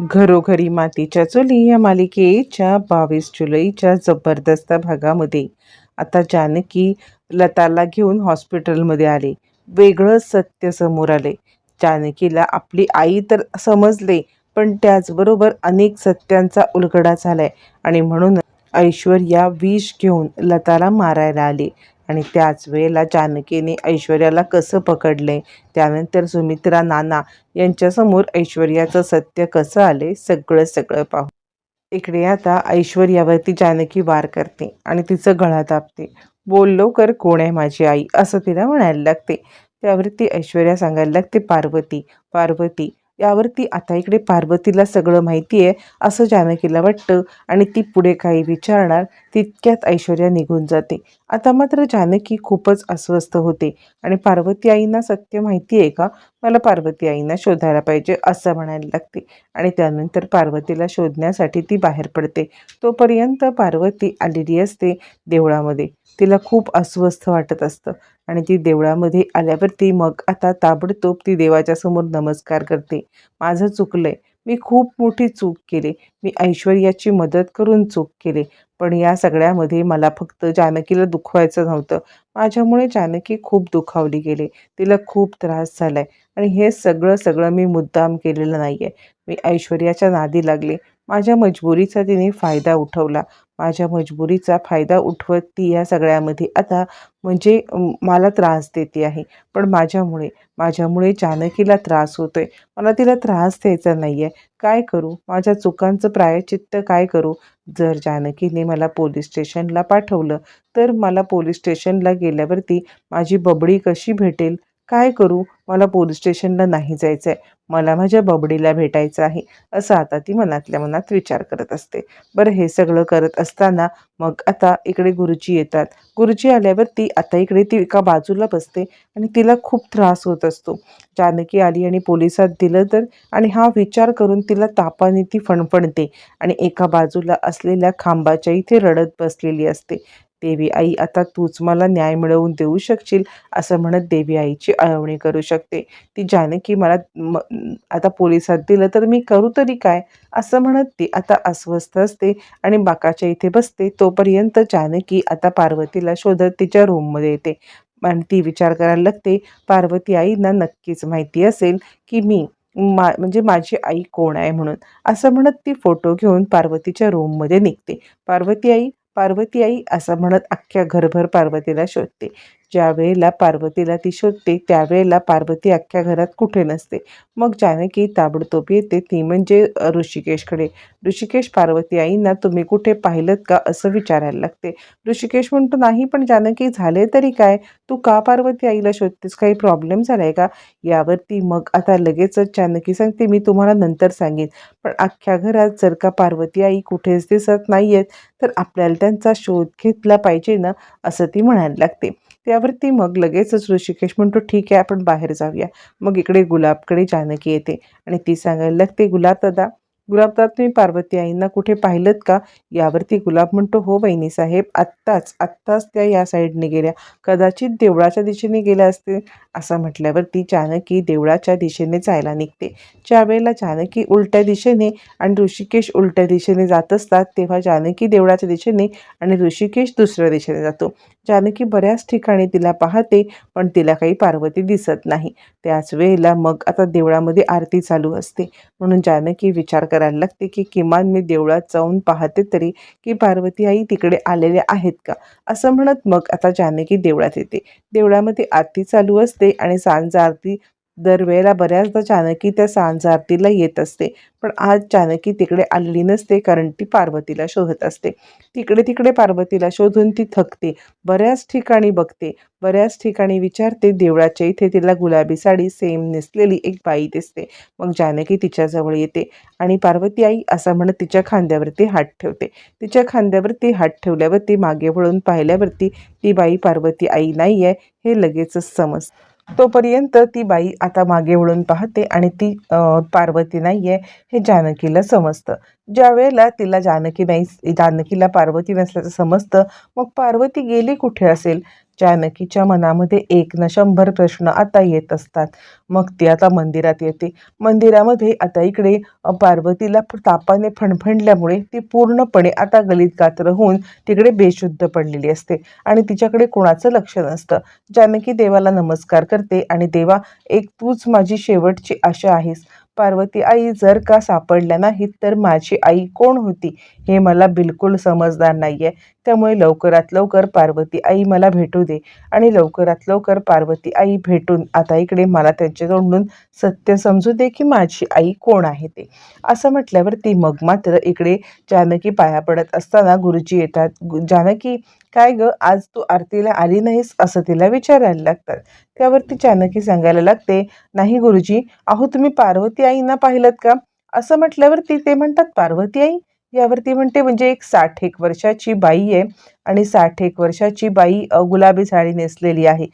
घरोघरी मातीच्या चुली या मालिकेच्या बावीस जुलैच्या जबरदस्त भागामध्ये. आता जानकी लताला घेऊन हॉस्पिटलमध्ये आले. वेगळं सत्य समोर आले जानकीला आपली आई तर समजले पण त्याचबरोबर अनेक सत्यांचा उलगडा झालाय. आणि म्हणून ऐश्वर्या विष घेऊन लताला मारायला आली. आणि त्याच वेळेला जानकीने ऐश्वर्याला कसं पकडले त्यानंतर सुमित्रा नाना यांच्यासमोर ऐश्वर्याचं सत्य कसं आले सगळं सगळं पाहू. इकडे आता ऐश्वर्यावरती जानकी वार करते आणि तिचं गळा दाबते. बोल लवकर कोण आहे माझी आई? असं तिला म्हणायला लागते. त्यावरती ऐश्वर्या सांगायला लागते पार्वती. पार्वती यावरती आता इकडे पार्वतीला सगळं माहिती आहे असं जानकीला वाटतं. आणि ती पुढे काही विचारणार तितक्यात ऐश्वर्या निघून जाते. आता मात्र जानकी खूपच अस्वस्थ होते. आणि पार्वती आईंना सत्य माहिती आहे का? मला पार्वती आईंना शोधायला पाहिजे असं म्हणायला लागते. आणि त्यानंतर पार्वतीला शोधण्यासाठी ती बाहेर पडते. तोपर्यंत पार्वती आलेली असते देवळामध्ये. तिला खूप अस्वस्थ वाटत असतं. आणि ती देवळामध्ये आल्यावरती मग आता ताबडतोब ती देवाच्या समोर नमस्कार करते. माझं चुकलंय. मी खूप मोठी चूक केली. मी ऐश्वर्याची मदत करून चूक केली. पण या सगळ्यामध्ये मला फक्त जानकीला दुखवायचं नव्हतं. माझ्यामुळे जानकी खूप दुखावली गेली. तिला खूप त्रास झालाय. आणि हे सगळं सगळं मी मुद्दाम केलेलं नाही आहे मी ऐश्वर्याच्या नादी लागले. माझ्या मजबुरीचा तिने फायदा उठवला. माझ्या मजबुरीचा फायदा उठवत ती या सगळ्यामध्ये. आता म्हणजे मला त्रास देते आहे. पण माझ्यामुळे माझ्यामुळे जानकीला त्रास होतोय. मला तिला त्रास द्यायचा नाही आहे काय करू? माझ्या चुकांचं प्रायचित्त काय करू? जर जानकीने मला पोलीस स्टेशनला पाठवलं तर मला पोलीस स्टेशनला गेल्यावरती माझी बबडी कशी भेटेल? काय करू? मला पोलीस स्टेशनला नाही जायचं आहे मला माझ्या बबडीला भेटायचं आहे. असं आता ती मनातल्या मनात विचार करत असते. बरं हे सगळं करत असताना मग आता इकडे गुरुजी येतात. गुरुजी आल्यावर ती आता इकडे ती एका बाजूला बसते आणि तिला खूप त्रास होत असतो. जानकी आली आणि पोलिसात दिलं तर आणि हा विचार करून तिला तापाने ती फणफणते आणि एका बाजूला असलेल्या खांबाच्या इथे रडत बसलेली असते. देवी आई आता तूच मला न्याय मिळवून देऊ शकशील? असं म्हणत देवी आईची अळवणी करू शकते. ती जानकी मला आता पोलिसात दिलं तर मी करू तरी काय? असं म्हणत ती आता अस्वस्थ असते आणि बाकाच्या इथे बसते. तोपर्यंत जानकी आता पार्वतीला शोधत तिच्या रूममध्ये येते. आणि ती विचार करायला लागते पार्वती आईंना नक्कीच माहिती असेल की मी मा म्हणजे माझी आई कोण आहे म्हणून. असं म्हणत ती फोटो घेऊन पार्वतीच्या रूममध्ये निघते. पार्वती आई पार्वती आई असं म्हणत अख्ख्या घरभर पार्वतीला शोधते. ज्या वेळेला पार्वतीला ती शोधते त्यावेळेला पार्वती अख्ख्या घरात कुठे नसते. मग जानकी ताबडतोब येते. ती म्हणजे ऋषिकेशकडे. ऋषिकेश पार्वती आईंना तुम्ही कुठे पाहिलं का? असं विचारायला लागते. ऋषिकेश म्हणतो नाही पण जानकी झाले तरी काय? तू का पार्वती आईला शोधतेस? काही प्रॉब्लेम झालाय का? यावरती मग आता लगेचच जानकी सांगते मी तुम्हाला नंतर सांगेन. पण अख्ख्या घरात जर का पार्वती आई कुठेच दिसत नाहीयेत तर आपल्याला त्यांचा शोध घेतला पाहिजे ना? असं ती म्हणायला लागते. त्यावरती मग लगेचच ऋषिकेश म्हणतो ठीक आहे आपण बाहेर जाऊया. मग इकडे गुलाबकडे जानकी येते आणि ती सांगायला लागते गुलाब दादा गुलाबदात तुम्ही पार्वती आईंना कुठे पाहिलं का? यावरती गुलाब म्हणतो हो बहिणी साहेब आत्ताच आत्ताच त्या या साईडने गेल्या. कदाचित देवळाच्या दिशेने गेल्या असते. असं म्हटल्यावर ती जानकी देवळाच्या दिशेने जायला निघते. ज्या वेळेला जानकी उलट्या दिशेने आणि ऋषिकेश उलट्या दिशेने जात असतात तेव्हा जानकी देवळाच्या दिशेने आणि ऋषिकेश दुसऱ्या दिशेने जातो. जानकी बऱ्याच ठिकाणी तिला पाहते पण तिला काही पार्वती दिसत नाही. त्याच वेळेला मग आता देवळामध्ये आरती चालू असते. म्हणून जानकी विचार करायला लागते की किमान मी देवळात जाऊन पाहते तरी की पार्वती आई तिकडे आलेल्या आहेत का? असं म्हणत मग आता जानकी देवळात येते. देवळामध्ये आरती चालू असते आणि सांज आरती दरवेळेला बऱ्याचदा जानकी त्या सांज आरतीला येत असते. पण आज जानकी तिकडे आलेली नसते कारण ती पार्वतीला शोधत असते. तिकडे तिकडे पार्वतीला शोधून ती थकते. बऱ्याच ठिकाणी बघते. बऱ्याच ठिकाणी विचारते. देवळाच्या इथे तिला गुलाबी साडी सेम नेसलेली एक बाई दिसते. मग जानकी तिच्याजवळ येते आणि पार्वती आई असं म्हणत तिच्या खांद्यावरती हात ठेवते. तिच्या खांद्यावरती हात ठेवल्यावरती मागे वळून पाहिल्यावरती ती बाई पार्वती आई नाही आहे हे लगेचच समजते. तोपर्यंत ती बाई आता मागे वळून पाहते आणि ती पार्वती नाही आहे हे जानकीला समजतं. ज्या वेळेला तिला जानकी नाही जानकीला पार्वती नसल्याचं समजतं मग पार्वती गेली कुठे असेल? जानकीच्या मनामध्ये एक न शंभर प्रश्न आता येत असतात. मग ती आता मंदिरात येते. मंदिरामध्ये आता इकडे पार्वतीला तापाने फणफणल्यामुळे ती पूर्णपणे आता गलित गात्र होऊन तिकडे बेशुद्ध पडलेली असते आणि तिच्याकडे कोणाचं लक्ष नसतं. जानकी देवाला नमस्कार करते आणि देवा एक तूच माझी शेवटची आशा आहेस. पार्वती आई जर का सापडल्या नाहीत तर माझी आई कोण होती? हे मला बिलकुल समजणार नाही आहे त्यामुळे लवकरात लवकर पार्वती आई मला भेटू दे. आणि लवकरात लवकर पार्वती आई भेटून आता इकडे मला त्यांच्या तोंडून सत्य समजू दे की माझी आई कोण आहे ते. असं म्हटल्यावर ती मग मात्र इकडे जानकी पाया पडत असताना गुरुजी येतात. गु- जानकी काय ग आज तू आरतीला आली नाहीस? असं तिला विचारायला लागतात. त्यावरती जानकी सांगायला लागते नाही गुरुजी अहो तुम्ही पार्वती आईंना पाहिलं का? असं म्हटल्यावर ती ते म्हणतात पार्वती आई यावरती म्हणते म्हणजे एक साठ एक वर्षाची बाई आहे आणि साठ एक वर्षाची बाई गुलाबी साडी नेसलेली आहे.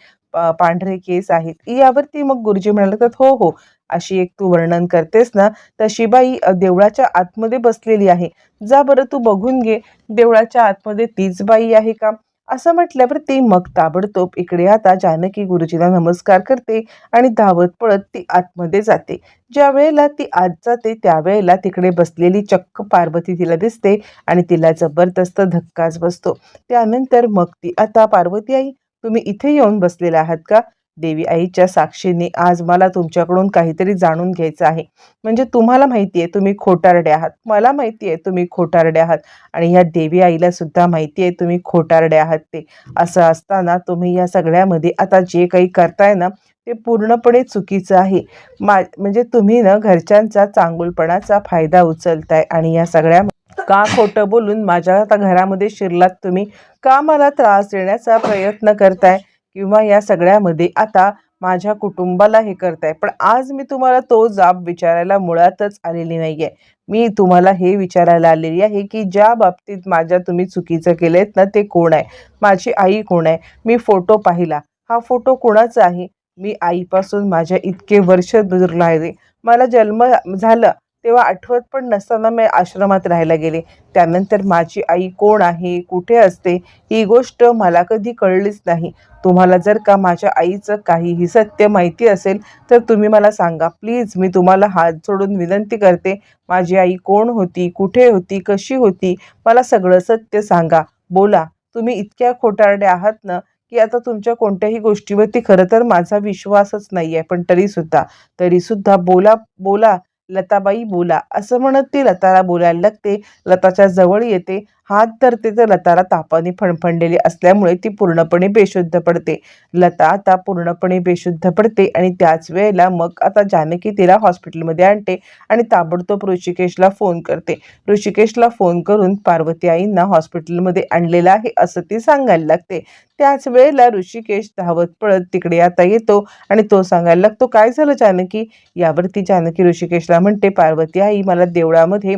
पांढरे केस आहेत. यावरती मग गुरुजी म्हणाले तर हो हो अशी एक तू वर्णन करतेस ना तशी बाई देवळाच्या आतमध्ये बसलेली आहे. जा बरं तू बघून घे देवळाच्या आतमध्ये तीच बाई आहे का? असं म्हटल्यावर ती मग ताबडतोब इकडे आता जानकी गुरुजीला नमस्कार करते आणि धावत पळत ती आतमध्ये जाते. ज्या वेळेला ती आत जाते त्यावेळेला तिकडे बसलेली चक्क पार्वती तिला दिसते आणि तिला जबरदस्त धक्काच बसतो. त्यानंतर मग ती आता पार्वती आई तुम्ही इथे येऊन बसलेला आहात का? देवी आईच्या साक्षीने आज मला तुमच्याकडून काहीतरी जाणून घ्यायचं आहे. म्हणजे तुम्हाला माहिती आहे तुम्ही खोटारडे आहात. मला माहिती आहे तुम्ही खोटारडे आहात. आणि ह्या देवी आईला सुद्धा माहिती आहे तुम्ही खोटारडे आहात ते. असं असताना तुम्ही या सगळ्यामध्ये आता जे काही करताय ना ते पूर्णपणे चुकीचं आहे. मा म्हणजे तुम्ही ना घरच्यांचा चांगुलपणाचा फायदा उचलताय आणि या सगळ्या का खोटं बोलून माझ्या आता घरामध्ये शिरलात तुम्ही? का मला त्रास देण्याचा प्रयत्न करताय? किंवा या सगळ्यामध्ये आता माझ्या कुटुंबाला हे करताय. पण आज मी तुम्हाला तो जाब विचारायला मुळातच आलेली नाही आहे मी तुम्हाला हे विचारायला आलेली आहे की ज्या बाबतीत माझ्या तुम्ही चुकीचं केलं ना ते कोण आहे? माझी आई कोण आहे? मी फोटो पाहिला. हा फोटो कोणाचा आहे? मी आईपासून माझ्या इतके वर्ष दूर राहिले. मला जन्म झालं. तेव्हा आठवत पण नसताना मी आश्रमात राहायला गेले. त्यानंतर माझी आई कोण आहे कुठे असते ही गोष्ट मला कधी कळलीच नाही. तुम्हाला जर का माझ्या आईचं काहीही सत्य माहिती असेल तर तुम्ही मला सांगा. प्लीज मी तुम्हाला हात जोडून विनंती करते. माझी आई कोण होती कुठे होती कशी होती मला सगळं सत्य सांगा. बोला तुम्ही इतक्या खोटारड्या आहात ना की आता तुमच्या कोणत्याही गोष्टीवरती खरं तर माझा विश्वासच नाही आहे पण तरीसुद्धा. तरीसुद्धा बोला बोला. लताबाई बोला. असं म्हणत ती लताला बोलायला लागते. लताच्या जवळ येते. हात धरते तर लताला तापाने फणफणलेली असल्यामुळे ती पूर्णपणे बेशुद्ध पडते. लता आता पूर्णपणे बेशुद्ध पडते आणि त्याच वेळेला मग आता जानकी तिला हॉस्पिटलमध्ये आणते आणि ताबडतोब ऋषिकेशला फोन करते. ऋषिकेशला फोन करून पार्वती आईंना हॉस्पिटलमध्ये आणलेलं आहे असं ती सांगायला लागते. त्याच वेळेला ऋषिकेश धावत पळत तिकडे आता येतो आणि तो सांगायला लागतो काय झालं जानकी? यावरती जानकी ऋषिकेशला म्हणते पार्वती आई मला देवळामध्ये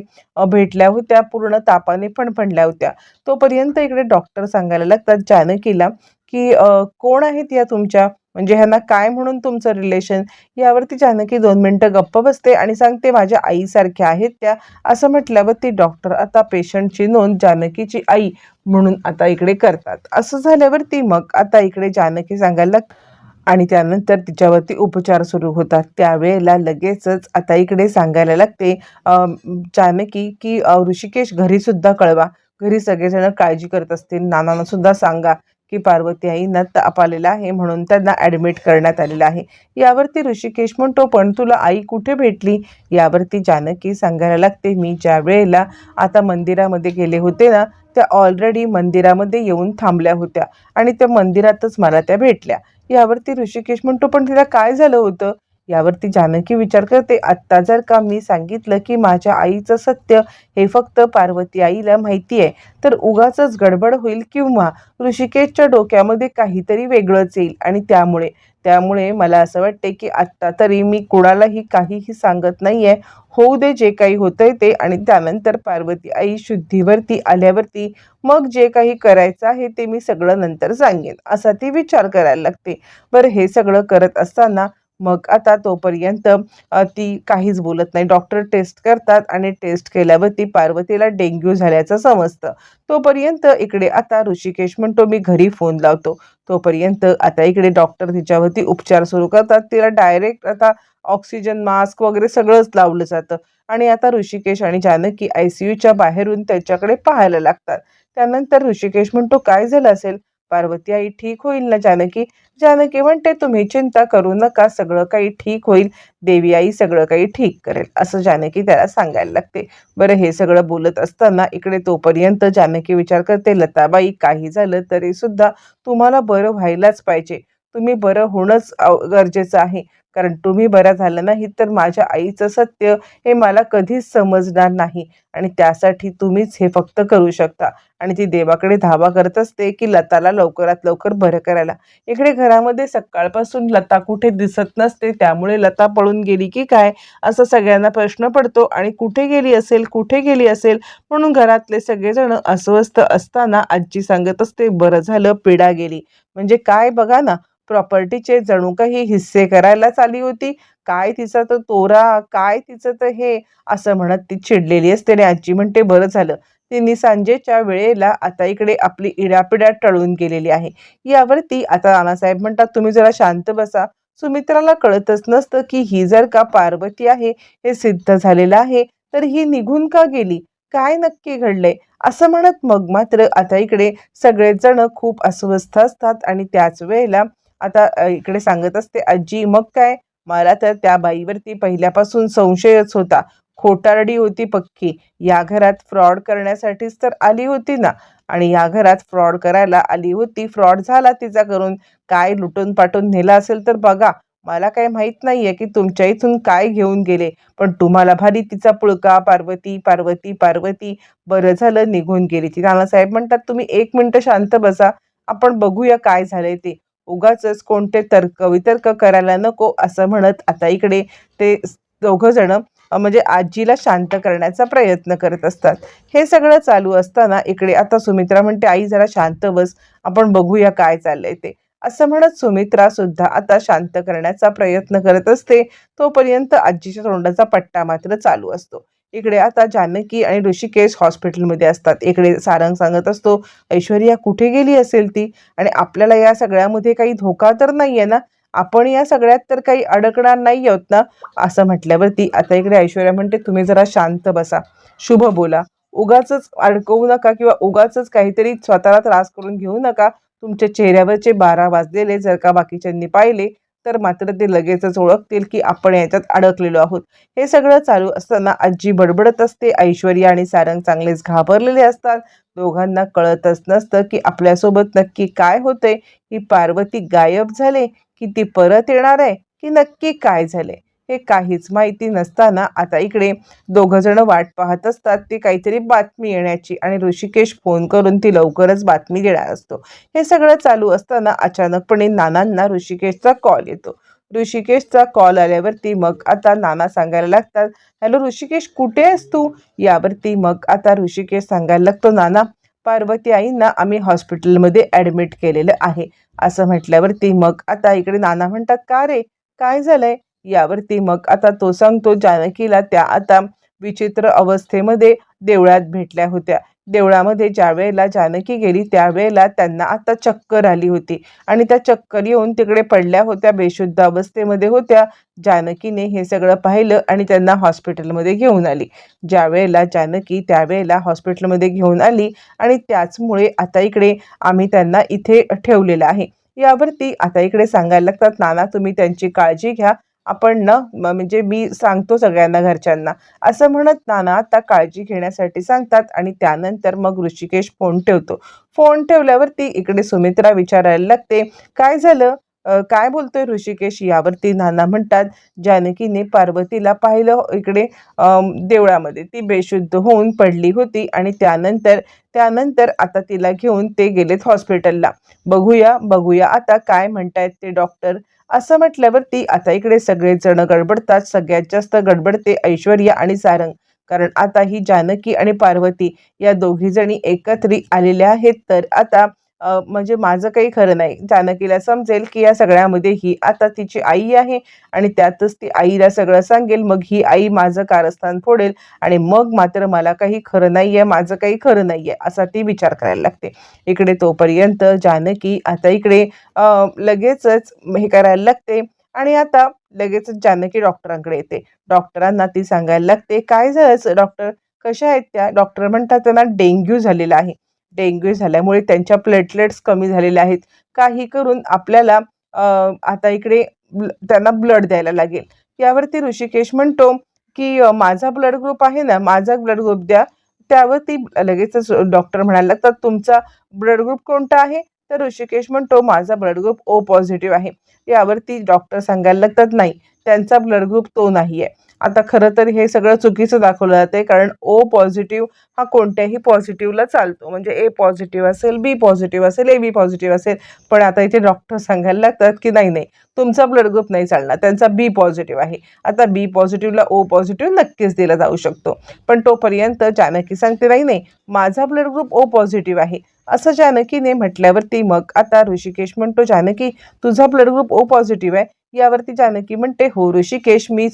भेटल्या होत्या पूर्ण तापाने फणफणल्या होत्या. तोपर्यंत इकडे डॉक्टर सांगायला लागतात जानकीला की कोण आहेत या तुमच्या? म्हणजे ह्यांना काय म्हणून तुमचं रिलेशन यावरती जानकी दोन मिनटं गप्प बसते आणि सांगते माझ्या आईसारख्या आहेत त्या. असं म्हटल्यावर ती डॉक्टर आता पेशंटची नोंद जानकीची आई म्हणून आता इकडे करतात. असं झाल्यावरती मग आता इकडे जानकी सांगायला लागते आणि त्यानंतर तिच्यावरती उपचार सुरू होतात. त्यावेळेला लगेचच आता इकडे सांगायला लागते जानकी की ऋषिकेश घरीसुद्धा कळवा. घरी सगळेजण काळजी करत असतील. नानांना सुद्धा सांगा की पार्वती आईंना ताप आलेला आहे म्हणून त्यांना ॲडमिट करण्यात आलेलं आहे. यावरती ऋषिकेश म्हणतो पण तुला आई कुठे भेटली? यावरती जानकी सांगायला लागते मी ज्या वेळेला आता मंदिरामध्ये गेले होते ना त्या ऑलरेडी मंदिरामध्ये येऊन थांबल्या होत्या आणि त्या मंदिरातच मला त्या भेटल्या. यावरती ऋषिकेश म्हणतो पण तिला काय झालं होतं? यावरती जानकी विचार करते आत्ता जर का मी सांगितलं की माझ्या आईचं सत्य हे फक्त पार्वती आईला माहिती आहे तर उगाच गडबड होईल किंवा ऋषिकेशच्या डोक्यामध्ये काहीतरी वेगळंच येईल आणि त्यामुळे त्यामुळे मला असं वाटते की आत्ता तरी मी कुणालाही काहीही सांगत नाही आहे होऊ दे जे काही होतंय ते. आणि त्यानंतर पार्वती आई शुद्धीवरती आल्यावरती मग जे काही करायचं आहे ते मी सगळं नंतर सांगेन. असा ती विचार करायला लागते. बरं हे सगळं करत असताना मग आता तोपर्यंत ती काहीच बोलत नाही. डॉक्टर टेस्ट करतात आणि टेस्ट केल्यावरती पार्वतीला डेंग्यू झाल्याचं समजतं. तोपर्यंत इकडे आता ऋषिकेश म्हणतो मी घरी फोन लावतो. तोपर्यंत आता इकडे डॉक्टर तिच्यावरती उपचार सुरू करतात. तिला डायरेक्ट आता ऑक्सिजन मास्क वगैरे सगळंच लावलं जातं. आणि आता ऋषिकेश आणि जानकी आय सी यूच्या बाहेरून त्याच्याकडे पाहायला लागतात. त्यानंतर ऋषिकेश म्हणतो काय झालं असेल? पार्वती आई ठीक होईल ना जानकी? जानकी म्हणते तुम्ही चिंता करू नका सगळं काही ठीक होईल. देवी आई सगळं काही ठीक करेल. असं जानकी त्याला सांगायला लागते. बरं हे सगळं बोलत असताना इकडे तोपर्यंत जानकी विचार करते लताबाई काही झालं तरी सुद्धा तुम्हाला बरं व्हायलाच पाहिजे. तुम्ही बरं होणंच आव- गरजेचं आहे. कारण तुम्ही बरा झाला नाही तर माझ्या आईचं सत्य हे मला कधीच समजणार नाही. आणि त्यासाठी तुम्हीच हे फक्त करू शकता. आणि ती देवाकडे धावा करत असते की लताला लवकरात लवकर बरं करायला. इकडे घरामध्ये सकाळपासून लता कुठे दिसत नसते त्यामुळे लता पळून गेली की काय? असं सगळ्यांना प्रश्न पडतो. आणि कुठे गेली असेल कुठे गेली असेल? म्हणून घरातले सगळेजण अस्वस्थ असताना आजी सांगत असते बरं झालं पिढा गेली. म्हणजे काय बघा ना प्रॉपर्टीचे जणू काही हिस्से करायला चाल आली होती. काय तिचा तर तोरा काय तिचं तर हे असं म्हणत ती चिडलेली असते. आणि आजी म्हणते बरं झालं. तिने सांजेच्या वेळेला आता इकडे आपली इडापिडा टळून गेलेली आहे. यावरती आता नानासाहेब म्हणतात तुम्ही जरा शांत बसा. सुमित्राला कळतच नसतं की ही जर का पार्वती आहे हे सिद्ध झालेलं आहे तर ही निघून का गेली? काय नक्की घडलंय? असं म्हणत मग मात्र आता इकडे सगळेजण खूप अस्वस्थ असतात. आणि त्याच वेळेला आता इकडे सांगत असते आजी मग काय? मला तर त्या बाईवरती पहिल्यापासून संशयच होता. खोटारडी होती पक्की. या घरात फ्रॉड करण्यासाठीच तर आली होती ना. आणि या घरात फ्रॉड करायला आली होती फ्रॉड झाला तिचा करून. काय लुटून पाटून नेला असेल तर बघा. मला काय माहीत नाहीये की तुमच्या इथून काय घेऊन गेले. पण तुम्हाला भारी तिचा पुळका पार्वती पार्वती पार्वती बरं झालं निघून गेली. ती नानासाहेब म्हणतात तुम्ही एक मिनटं शांत बसा. आपण बघूया काय झालंय ते. उगाच कोणते तर्क वितर्क करायला नको असं म्हणत आता इकडे ते दोघं जण म्हणजे आजीला शांत करण्याचा प्रयत्न करत असतात. हे सगळं चालू असताना इकडे आता सुमित्रा म्हणते आई जरा शांत बस आपण बघूया काय चाललंय ते. असं म्हणत सुमित्रा सुद्धा आता शांत करण्याचा प्रयत्न करत असते. तोपर्यंत आजीच्या तोंडाचा पट्टा मात्र चालू असतो. इकडे आता जानकी आणि ऋषिकेश हॉस्पिटलमध्ये असतात. इकडे सारंग सांगत असतो ऐश्वर्या कुठे गेली असेल ती? आणि आपल्याला या सगळ्यामध्ये काही धोका तर नाही आहे ना? आपण या सगळ्यात तर काही अडकणार नाही आहोत ना? असं म्हटल्यावरती आता इकडे ऐश्वर्या म्हणते तुम्ही जरा शांत बसा. शुभ बोला. उगाच अडकवू नका किंवा उगाच काहीतरी स्वतःला त्रास करून घेऊ नका. तुमच्या चेहऱ्यावरचे बारा वाजलेले जर का बाकीच्यांनी पाहिले तर मात्र ते लगेचच ओळखतील की आपण याच्यात अडकलेलो आहोत. हे सगळं चालू असताना आजी बडबडत असते. ऐश्वर्या आणि सारंग चांगलेच घाबरलेले असतात. दोघांना कळतच नसतं की आपल्यासोबत नक्की काय होतंय. ही पार्वती गायब झाले की ती परत येणार आहे की नक्की काय झाले हे काहीच माहिती नसताना आता इकडे दोघं जण वाट पाहत असतात. ती काहीतरी बातमी येण्याची आणि ऋषिकेश फोन करून ती लवकरच बातमी देणार असतो. हे सगळं चालू असताना अचानकपणे नानांना ऋषिकेशचा कॉल येतो. ऋषिकेशचा कॉल आल्यावरती मग आता नाना सांगायला लागतात हॅलो ऋषिकेश कुठे आहेस तू? यावरती मग आता ऋषिकेश सांगायला लागतो नाना पार्वती आईंना आम्ही हॉस्पिटलमध्ये ॲडमिट केलेलं आहे. असं म्हटल्यावरती मग आता इकडे नाना म्हणतात का रे? काय झालंय? यावरती मग आता तो सांगतो जानकीला त्या आता विचित्र अवस्थेमध्ये देवळात भेटल्या होत्या. देवळामध्ये ज्या वेळेला जानकी गेली त्यावेळेला त्यांना आता चक्कर आली होती. आणि त्या चक्कर येऊन तिकडे पडल्या होत्या बेशुद्ध अवस्थेमध्ये होत्या. जानकीने हे सगळं पाहिलं आणि त्यांना हॉस्पिटलमध्ये घेऊन आली. ज्या वेळेला जानकी त्यावेळेला हॉस्पिटलमध्ये घेऊन आली आणि त्याचमुळे आता इकडे आम्ही त्यांना इथे ठेवलेलं आहे. यावरती आता इकडे सांगायला लागतात नाना तुम्ही त्यांची काळजी घ्या. आपण न म- म्हणजे मी सांगतो सगळ्यांना घरच्यांना. असं म्हणत नाना आता काळजी घेण्यासाठी सांगतात आणि त्यानंतर मग ऋषिकेश फोन ठेवतो. फोन ठेवल्यावरती इकडे सुमित्रा विचारायला लागते काय झालं? काय बोलतोय ऋषिकेश? यावरती नाना म्हणतात जानकीने पार्वतीला पाहिलं हो, इकडे देवळामध्ये. ती बेशुद्ध होऊन पडली होती आणि त्यानंतर त्यानंतर आता तिला घेऊन ते गेलेत हॉस्पिटलला. बघूया बघूया आता काय म्हणतायत ते डॉक्टर. असं म्हटल्यावरती आता इकडे सगळेच जण गडबडतात. सगळ्यात जास्त गडबडते ऐश्वर्या आणि सारंग. कारण आता ही जानकी आणि पार्वती या दोघी जणी एकत्री आलेल्या आहेत. तर आता म्हणजे माझं काही खरं नाही. जानकीला समजेल की या सगळ्यामध्ये ही आता तिची आई आहे आणि त्यातच ती आईला सगळं सांगेल. मग ही आई माझं कारस्थान फोडेल आणि मग मात्र मला काही खरं नाही आहे माझं काही खरं नाही आहे असा ती विचार करायला लागते. इकडे तोपर्यंत जानकी आता इकडे लगेचच हे करायला लागते आणि आता लगेचच जानकी डॉक्टरांकडे येते. डॉक्टरांना ती सांगायला लागते काय झालं डॉक्टर कशा आहेत त्या? डॉक्टर म्हणतात त्यांना डेंग्यू झालेला आहे. डेंग्यू झाल्यामुळे त्यांच्या प्लेटलेट्स कमी झालेल्या आहेत. काही करून आपल्याला आता इकडे ब्ल- त्यांना ब्लड द्यायला लागेल. यावरती ऋषिकेश म्हणतो की माझा ब्लड ग्रुप आहे ना माझा ब्लड ग्रुप द्या. त्यावरती लगेचच डॉक्टर म्हणायला लागतात तुमचा ब्लड ग्रुप कोणता आहे? तर ऋषिकेश म्हणतो माझा ब्लड ग्रुप ओ पॉझिटिव्ह आहे. यावरती डॉक्टर सांगायला लागतात नाही त्यांचा ब्लड ग्रुप तो नाही आहे आता खरं तर हे सगळं चुकीचं दाखवलं जाते कारण ओ पॉझिटिव्ह हा कोणत्याही पॉझिटिव्हला चालतो. म्हणजे ए पॉझिटिव्ह असेल बी पॉझिटिव्ह असेल ए बी पॉझिटिव्ह असेल पण आता इथे डॉक्टर सांगायला लागतात की नाही नाही तुमचा ब्लड ग्रुप नाही चालणार त्यांचा बी पॉझिटिव्ह आहे. आता बी पॉझिटिव्हला ओ पॉझिटिव्ह नक्कीच दिला जाऊ शकतो. पण तोपर्यंत जानकी सांगते नाही नाही माझा ब्लड ग्रुप ओ पॉझिटिव्ह आहे. असं जानकीने म्हटल्यावरती मग आता ऋषिकेश म्हणतो जानकी तुझा ब्लड ग्रुप ओ पॉझिटिव्ह आहे यावरती जानकी म्हणते हो ऋषिकेश मी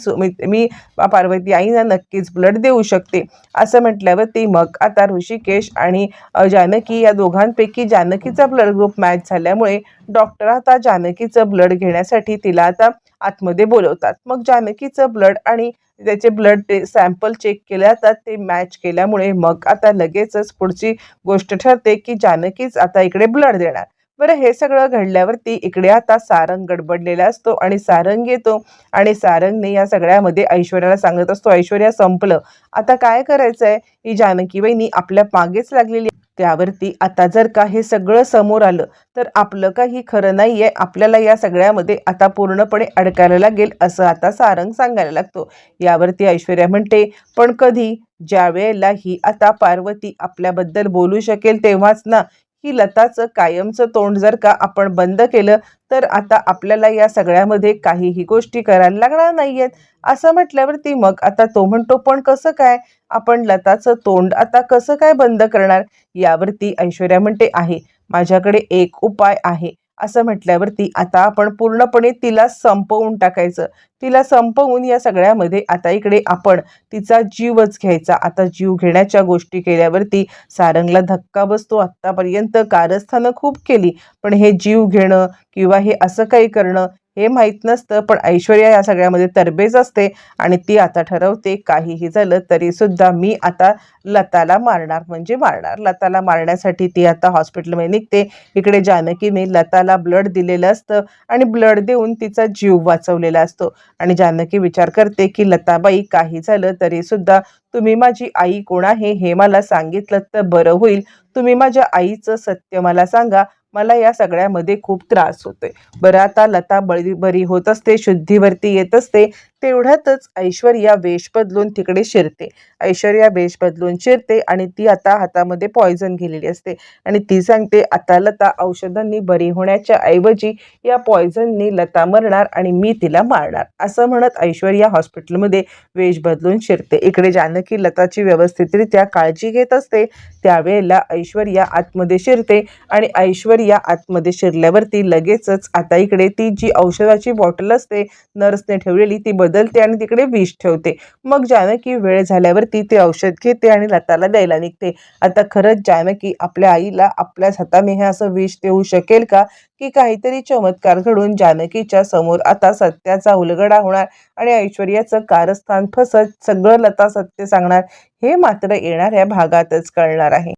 मी- पार्वती आईना नक्कीच ब्लड देऊ शकते. असं म्हटल्यावरती मग आता ऋषिकेश आणि जानकी या दोघांपैकी जानकीचा ब्लड ग्रुप मॅच झाल्यामुळे डॉक्टर आता जानकीचं ब्लड घेण्यासाठी तिला आता आतमध्ये बोलवतात. मग जानकीचं ब्लड आणि त्याचे ब्लड ते सॅम्पल चेक केले जातात ते मॅच केल्यामुळे मग आता लगेचच पुढची गोष्ट ठरते की जानकीच आता इकडे ब्लड देणार. बरं हे सगळं घडल्यावरती इकडे आता सारंग गडबडलेला असतो आणि सारंग येतो आणि सारंगने या सगळ्यामध्ये ऐश्वर्याला सांगत असतो ऐश्वर्या संपलं. आता काय करायचं आहे ही जानकी वहिनी आपल्या मागेच लागलेली त्यावरती आता जर का हे सगळं समोर आलं तर आपलं काही खरं नाही आहे आपल्याला या सगळ्यामध्ये आता पूर्णपणे अडकायला लागेल असं आता सारंग सांगायला लागतो. यावरती ऐश्वर्या म्हणते पण कधी? ज्या वेळेला ही आता पार्वती आपल्याबद्दल बोलू शकेल तेव्हाच ना की लताचं कायमचं तोंड जर का आपण बंद केलं तर आता आपल्याला या सगळ्यामध्ये काहीही गोष्टी करायला लागणार नाही आहेत असं म्हटल्यावरती मग आता तो म्हणतो पण कसं काय? आपण लताचं तोंड आता कसं काय बंद करणार? यावरती ऐश्वर्या म्हणते आहे. माझ्याकडे एक उपाय आहे. असं म्हटल्यावरती आता आपण पूर्णपणे तिला संपवून टाकायचं. तिला संपवून या सगळ्यामध्ये आता इकडे आपण तिचा जीवच घ्यायचा. आता जीव घेण्याच्या गोष्टी केल्यावरती सारंगला धक्का बसतो. आत्तापर्यंत कारस्थानं खूप केली. पण हे जीव घेणं किंवा हे असं काही करणं हे माहीत नसतं पण ऐश्वर्या या सगळ्यामध्ये तरबेज असते आणि ती आता ठरवते काहीही झालं तरी सुद्धा मी आता लताला मारणार म्हणजे मारणार. लताला मारण्यासाठी ती आता हॉस्पिटलमध्ये निघते. इकडे जानकीने लताला ब्लड दिलेलं असतं आणि ब्लड देऊन तिचा जीव वाचवलेला असतो. आणि जानकी विचार करते की लताबाई काही झालं तरी सुद्धा तुम्ही माझी आई कोण आहे हे मला सांगितलं तर बरं होईल. तुम्ही माझ्या आईचं सत्य मला सांगा. मला या सगळ्यामध्ये खूप त्रास होतोय. बरं आता लता बळी बरी होत असते शुद्धीवरती येत असते. तेवढ्यातच ऐश्वर्या वेश बदलून तिकडे शिरते. ऐश्वर्या वेश बदलून शिरते आणि ती आता हातामध्ये पॉयझन गेलेली असते. आणि ती सांगते आता लता औषधांनी बरी होण्याच्या ऐवजी या पॉयझननी लता मरणार आणि मी तिला मारणार. असं म्हणत ऐश्वर्या हॉस्पिटलमध्ये वेश बदलून शिरते. इकडे जानकी लताची व्यवस्थितरित्या काळजी घेत असते. त्यावेळेला ऐश्वर्या आतमध्ये शिरते आणि ऐश्वर्या आतमध्ये शिरल्यावरती लगेचच आता इकडे ती जी औषधाची बॉटल असते नर्सने ठेवलेली ती बदलते आणि तिकडे विष ठेवते. मग जानकी वेळ झाल्यावरती ते औषध घेते आणि लताला द्यायला निघते. आता खरंच जानकी आपल्या आईला आपल्याच हाताने हे असं विष देऊ शकेल का? की काहीतरी चमत्कार घडून जानकीच्या समोर आता सत्याचा उलगडा होणार आणि ऐश्वर्याचं कारस्थान फसत सगळं लता सत्य सांगणार. हे मात्र येणाऱ्या भागातच कळणार आहे.